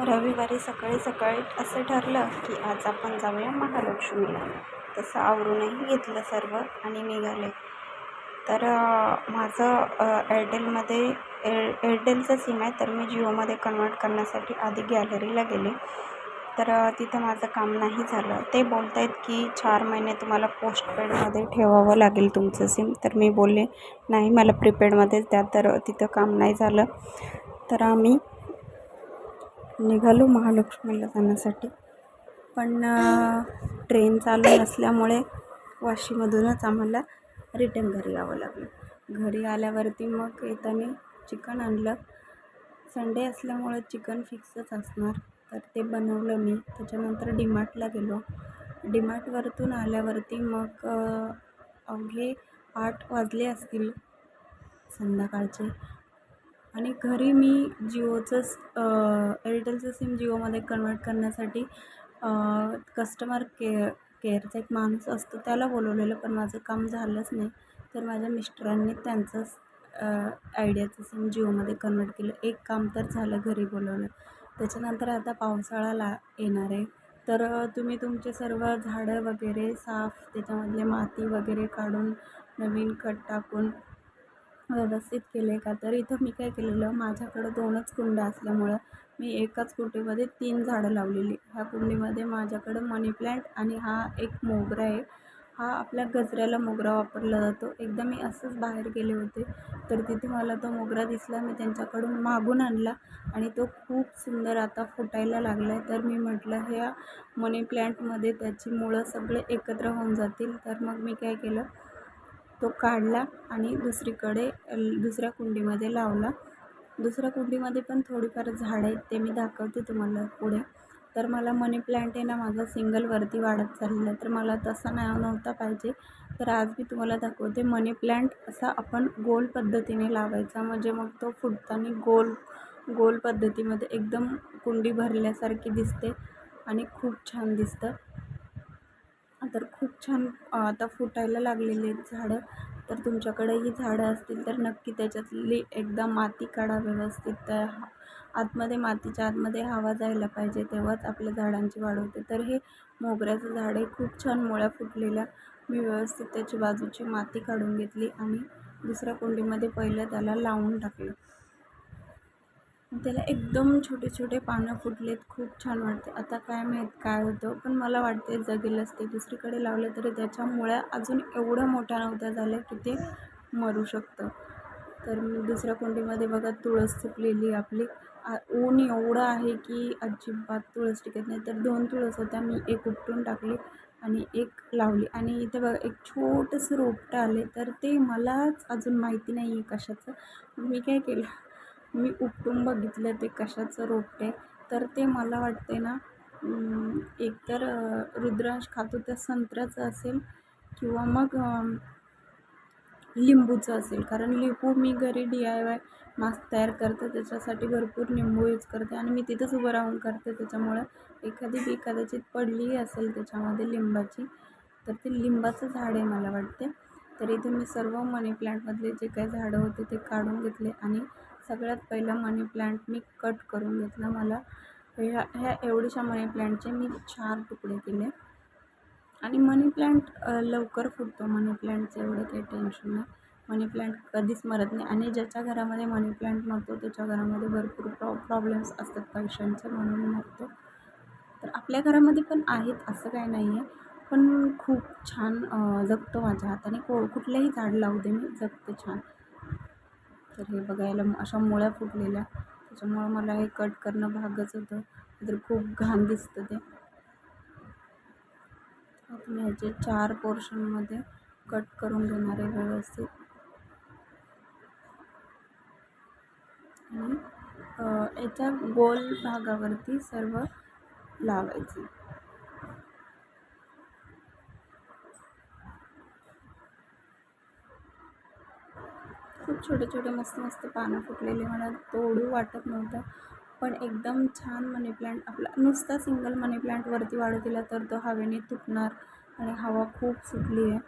रविवारी सकाळी सकाळी असं ठरलं की आज आपण जाऊया महालक्ष्मीला. तसं आवरूनही घेतलं सर्व आणि निघाले. तर माझं एअरटेलमध्ये एअर एअरटेलचं सिम आहे तर मी जिओमध्ये कन्वर्ट करण्यासाठी आधी गॅलरीला गेले. तर तिथं माझं काम नाही झालं. ते बोलत आहेत की चार महिने तुम्हाला पोस्टपेडमध्ये ठेवावं लागेल तुमचं सिम. तर मी बोलले नाही मला प्रीपेडमध्येच द्या. तर तिथं काम नाही झालं. तर आम्ही निघालो महालक्ष्मीला जाण्यासाठी. पण ट्रेन चालू नसल्यामुळे वाशीमधूनच आम्हाला रिटर्न घरी यावं लागलं. घरी आल्यावरती मग येताना चिकन आणलं. संडे असल्यामुळे चिकन फिक्सच असणार. तर ते बनवलं मी. त्याच्यानंतर डीमार्टला गेलो. डीमार्टवरतून आल्यावरती मग अवघे आठ वाजले असतील संध्याकाळचे. आणि घरी मी जिओचंच एअरटेलचं सिम जिओमध्ये कन्वर्ट करण्यासाठी कस्टमर केअर केअरचा एक माणूस असतो त्याला बोलवलेलं पण माझं काम झालंच नाही. तर माझ्या मिस्टरांनी त्यांचंच आयडियाचं सिम जिओमध्ये कन्वर्ट केलं. एक काम तर झालं घरी बोलवलं त्याच्यानंतर आता पावसाळा ला येणार आहे. तर तुम्ही तुमचे सर्व झाडं वगैरे साफ त्याच्यामधले माती वगैरे काढून नवीन खत टाकून व्यवस्थित केले का? तर इथं मी काय केलेलं माझ्याकडं दोनच कुंड्या असल्यामुळं मी एकाच कुंडीमध्ये तीन झाडं लावलेली. ह्या कुंडीमध्ये माझ्याकडं मनी प्लॅन्ट आणि हा एक मोगरा आहे. हा आपल्या गजऱ्याला मोगरा वापरला जातो. एकदा मी असंच बाहेर गेले होते तर तिथे मला तो मोगरा दिसला. मी त्यांच्याकडून मागून आणला आणि तो खूप सुंदर आता फुटायला लागला आहे तर मी म्हटलं ह्या मनी प्लॅन्टमध्ये त्याची मुळं सगळे एकत्र होऊन जातील. तर मग मी काय केलं तो काढला आणि दुसरीकडे दुसऱ्या कुंडीमध्ये लावला. दुसऱ्या कुंडीमध्ये पण थोडीफार झाडं आहेत ते मी दाखवते तुम्हाला पुढे. तर मला मनी प्लॅन्ट आहे ना माझा सिंगलवरती वाढत चाललेला तर मला तसा नाही नव्हता पाहिजे. तर आज मी तुम्हाला दाखवते मनी प्लॅन्ट असा आपण गोल पद्धतीने लावायचा. म्हणजे मग तो फुटताना गोल गोल पद्धतीमध्ये एकदम कुंडी भरल्यासारखी दिसते आणि खूप छान दिसतं. तर खूप छान आता फुटायला लागलेली आहेत झाडं. तर तुमच्याकडेही झाडं असतील तर नक्की त्याच्यातली एकदा माती काढा व्यवस्थित. त्या आतमध्ये मातीच्या आतमध्ये हवा जायला पाहिजे तेव्हाच आपल्या झाडांची वाढ होते. तर हे मोगऱ्याचं झाड आहे खूप छान मुळ्या फुटलेल्या. मी व्यवस्थित त्याची बाजूची माती काढून घेतली आणि दुसऱ्या कुंडीमध्ये पहिलं त्याला लावून टाकलं. त्याला एकदम छोटे छोटे पानं फुटलेत. खूप छान वाटते. आता काय माहीत काय होतं पण मला वाटते जगेलच ते दुसरीकडे लावलं तरी त्याच्या मुळ्या अजून एवढ्या मोठ्या नव्हत्या झाल्या की ते मरू शकतं. तर मी दुसऱ्या कुंडीमध्ये बघा तुळस चुकलेली आपली. ऊन एवढं आहे की अजिबात तुळस टिकत नाही. तर दोन तुळस होत्या मी एक उपटून टाकली आणि एक लावली. आणि इथे बघा एक छोटंसं रोपटं आले तर ते मलाच अजून माहिती नाही आहे कशाचं. मी काय केलं? मी उपटून बघितलं ते कशाचं रोपटे तर ते मला वाटते ना एकतर रुद्राक्ष रुद्रांश खातो त्या संत्र्याचं असेल किंवा मग लिंबूचं असेल. कारण लिंबू मी घरी डी आय वाय मास्क तयार करते त्याच्यासाठी भरपूर लिंबू यूज करते आणि मी तिथंच उभं राहून करते. त्याच्यामुळं एखादी बी कदाचित पडलीही असेल त्याच्यामध्ये लिंबाची तर ते लिंबाचं झाड आहे मला वाटते तर इथे मी सर्व मनी प्लॅन्टमधले जे काही झाडं होते ते काढून घेतले आणि सगळ्यात पहिला मनी प्लॅन्ट मी कट करून घेतला मला. ह्या ह्या एवढ्याशा मनी प्लॅन्टचे मी चार तुकडे केले. आणि मनी प्लॅन्ट लवकर फुटतो. मनी प्लॅन्टचं एवढं काही टेन्शन नाही. मनी प्लॅन्ट कधीच मरत नाही. आणि ज्याच्या घरामध्ये मनी प्लॅन्ट मरतो त्याच्या घरामध्ये भरपूर प्रॉ प्रॉब्लेम्स असतात पैशांचे म्हणून मरतो. तर आपल्या घरामध्ये पण आहेत असं काही नाही आहे पण खूप छान जगतो माझ्या हाताने. को कुठलंही झाड लावू दे मी जगते छान. तर हे बघायला अशा मुळ्या फुटलेल्या. त्याच्यामुळं मला हे कट करणं भागच होतं. तर खूप घाण दिसतं ते. मी ह्याचे चार पोर्शनमध्ये कट करून घेणार आहे व्यवस्थित. आणि याच्या गोल भागावरती सर्व लावायचे. खूप छोटे छोटे मस्त मस्त पानं फुटलेले मला तोडू वाटत नव्हतं. पण एकदम छान मनी प्लांट आपला नुसता सिंगल मनी प्लांटवरती वाढू दिला तर तो हवेने तुटणार आणि हवा खूप सुटली आहे.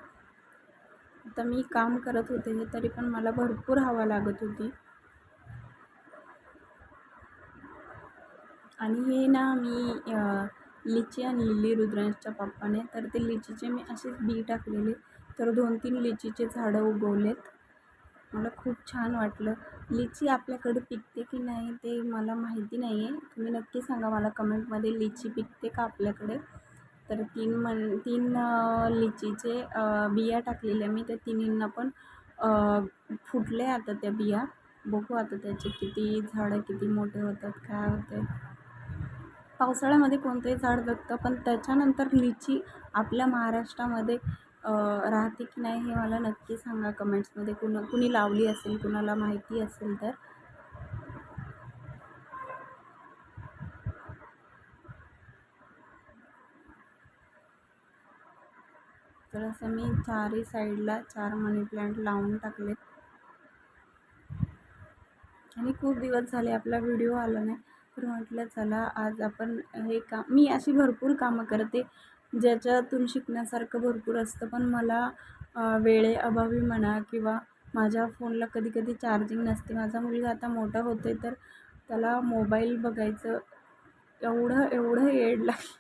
आता मी काम करत होते तरी पण मला भरपूर हवा लागत होती. आणि हे ना मी लिची आणलेली रुद्रांशच्या पप्पाने तर ते लिचीचे मी असेच बी टाकलेले तर दोन तीन लिचीचे झाडं उगवलेत. मला खूप छान वाटलं. लिची आपल्याकडे पिकते की नाही ते मला माहिती नाही आहे तुम्ही नक्की सांगा मला कमेंटमध्ये लिची पिकते का आपल्याकडे? तर तीन मन तीन लिचीचे बिया टाकलेल्या मी. त्या तिन्हींना पण फुटले आता त्या बिया. बघू आता त्याचे किती झाडं किती मोठे होतात काय होते. पावसाळ्यामध्ये कोणतंही झाड जगतं पण त्याच्यानंतर लिची आपल्या महाराष्ट्रामध्ये राहते की नाही हे मला नक्की सांगा कमेंट्समध्ये. कुणा कुणी लावली असेल कुणाला माहिती असेल तर. तर असं मी चारही साईडला चार मनी प्लांट लावून टाकले आणि खूप दिवस झाले आपला व्हिडिओ आला नाही. तर म्हटलं चला आज आपण हे काम मी अशी भरपूर कामं करते. ज्याच्यातून शिकण्यासारखं भरपूर असतं. पण मला वेळेअभावी म्हणा किंवा माझ्या फोनला कधी कधी चार्जिंग नसते. माझा मुलगा आता मोठा होतो आहे तर त्याला मोबाईल बघायचं एवढं एवढं येड लागलं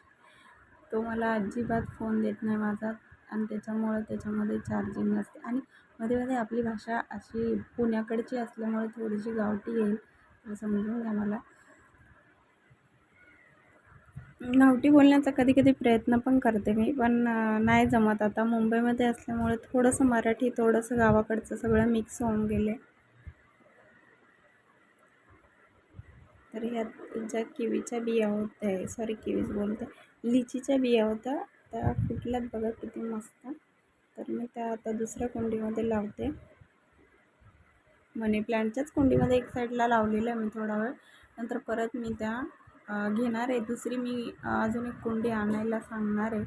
तो मला अजिबात फोन देत नाही माझा आणि त्याच्यामुळं त्याच्यामध्ये चार्जिंग नसते. आणि मध्ये मध्ये आपली भाषा अशी पुण्याकडची असल्यामुळे थोडीशी गावठी येईल समजून घ्या मला. गावठी बोलण्याचा कधी कधी प्रयत्न पण करते मी पण नाही जमत आता. मुंबईमध्ये असल्यामुळे थोडंसं मराठी थोडंसं गावाकडचं सगळं मिक्स होऊन गेले. तर ह्यात ज्या किवीच्या बिया होत्या सॉरी किवीच बोलते. लिचीच्या बिया होत्या. त्या फुटल्यात बघा किती मस्त. तर मी त्या आता दुसऱ्या कुंडीमध्ये लावते. मनी प्लांटच्याच कुंडीमध्ये एक साईडला लावलेलं आहे मी थोडा वेळ. नंतर परत मी त्या घेणार आहे. दुसरी मी अजून एक कुंडी आणायला सांगणार आहे.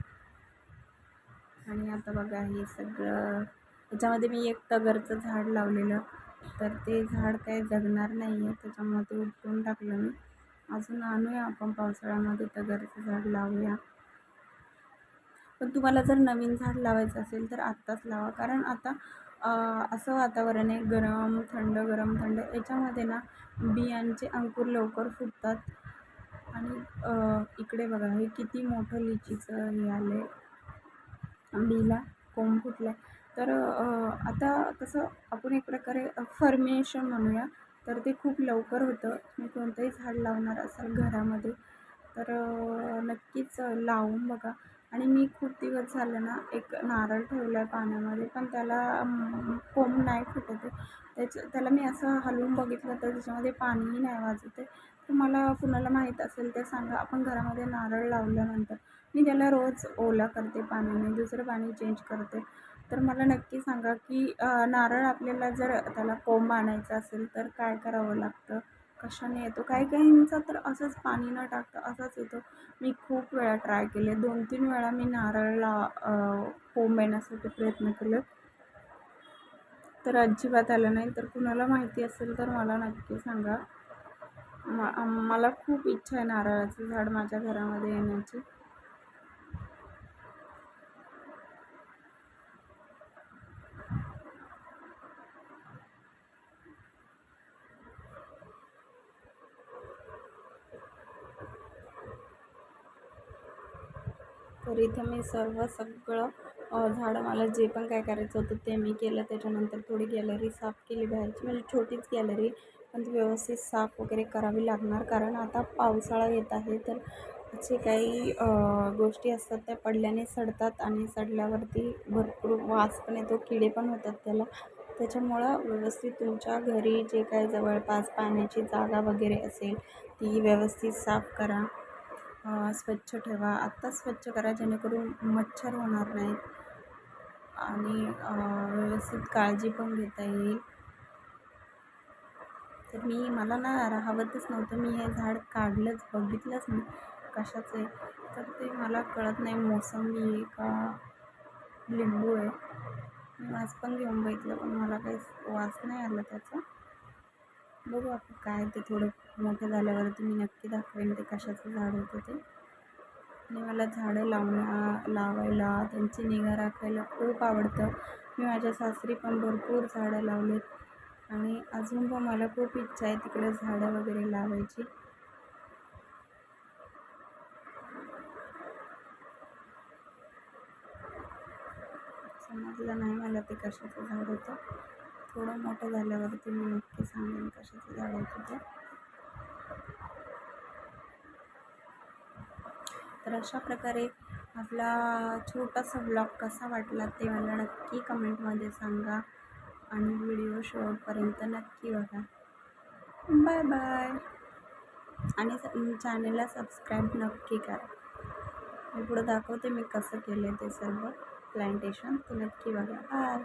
आणि आता बघा हे सगळं त्याच्यामध्ये मी एक तगरचं झाड लावलेलं. तर ते झाड काही जगणार नाही आहे त्याच्यामुळे ते उपटून टाकलं मी. अजून आणूया आपण पावसाळ्यामध्ये तगरचं झाड लावूया. पण तुम्हाला जर नवीन झाड लावायचं असेल तर आत्ताच लावा. कारण आता असं वातावरण आहे गरम थंड गरम थंड. याच्यामध्ये ना बियांचे अंकुर लवकर फुटतात. आणि इकडे बघा हे किती मोठं लिचीचं हे आलं आहे बीला कोंब फुटलं आहे तर आता कसं आपण एक प्रकारे फर्मेशन म्हणूया तर ते खूप लवकर होतं. तुम्ही कोणतंही झाड लावणार असाल घरामध्ये तर नक्कीच लावून बघा. आणि मी खूप दिवस झालं ना एक नारळ ठेवला आहे पाण्यामध्ये पण त्याला कोंब नाही फुटत आहे. त्याच्या त्याला मी असं हलवून बघितलं तर त्याच्यामध्ये पाणीही नाही वाजत आहे. तर मला कुणाला माहीत असेल तर सांगा. आपण घरामध्ये नारळ लावल्यानंतर मी त्याला रोज ओला करते पाण्याने दुसरं पाणी चेंज करते. तर मला नक्की सांगा की नारळ आपल्याला जर त्याला कोंब आणायचा असेल तर काय करावं लागतं? कशाने येतो? काही काहींचा तर असंच पाणी न टाकता असाच येतो. मी खूप वेळा ट्राय केले. दोन तीन वेळा मी नारळला ला कोंब येण्यासाठी प्रयत्न केले. तर अजिबात आलं नाही. तर कुणाला माहिती असेल तर मला नक्की सांगा. म मला खूप इच्छा आहे नारळाचं झाड माझ्या घरामध्ये येण्याची. तर इथं मी सर्व सगळं झाडं मला जे पण काय करायचं होतं ते मी केलं. त्याच्यानंतर थोडी गॅलरी साफ केली बाहेरची. म्हणजे छोटीच गॅलरी पण ती व्यवस्थित साफ वगैरे करावी लागणार. कारण आता पावसाळा येत आहे तर जे काही गोष्टी असतात त्या पडल्याने सडतात आणि सडल्यावरती भरपूर वास पण येतो किडे पण होतात त्याला. त्याच्यामुळं व्यवस्थित तुमच्या घरी जे काय जवळपास पाण्याची जागा वगैरे असेल ती व्यवस्थित साफ करा. स्वच्छ ठेवा. आत्ताच स्वच्छ करा जेणेकरून मच्छर होणार नाहीत. आणि व्यवस्थित काळजी पण घेता येईल. तर मी मला ना राहावतच नव्हतं. मी हे झाड काढलंच बघितलंच नाही कशाचं. आहे तर ते मला कळत नाही मोसंबी आहे का लिंबू आहे. मी वास पण घेऊन बघितलं पण मला काही वास नाही आला त्याचा. बघू आपण काय ते थोडं मोठं झाल्यावरती मी नक्की दाखवेन ते कशाचं झाड होतं ते. आणि मला झाडं लावण्या लावायला त्यांची निगा राखायला खूप आवडतं. मी माझ्या सासरी पण भरपूर झाडं लावलेत. आणि अजून पण मला खूप इच्छा आहे तिकडे झाडं वगैरे लावायची. समजलं नाही मला ते कशाचं झाड होतं. थोडं मोठं झाल्यावरती मी नक्की सांगेन कशाचं झाड होतं ते. तर अशा प्रकारे आपला छोटासा ब्लॉग कसा वाटला ते मला नक्की कमेंटमध्ये सांगा. आणि व्हिडिओ शेवटपर्यंत नक्की बघा. Bye bye. आणि चॅनलला सबस्क्राईब नक्की करा. मी पुढं दाखवते मी कसं केलं ते सर्व प्लांटेशन. ते नक्की बघा. बाय.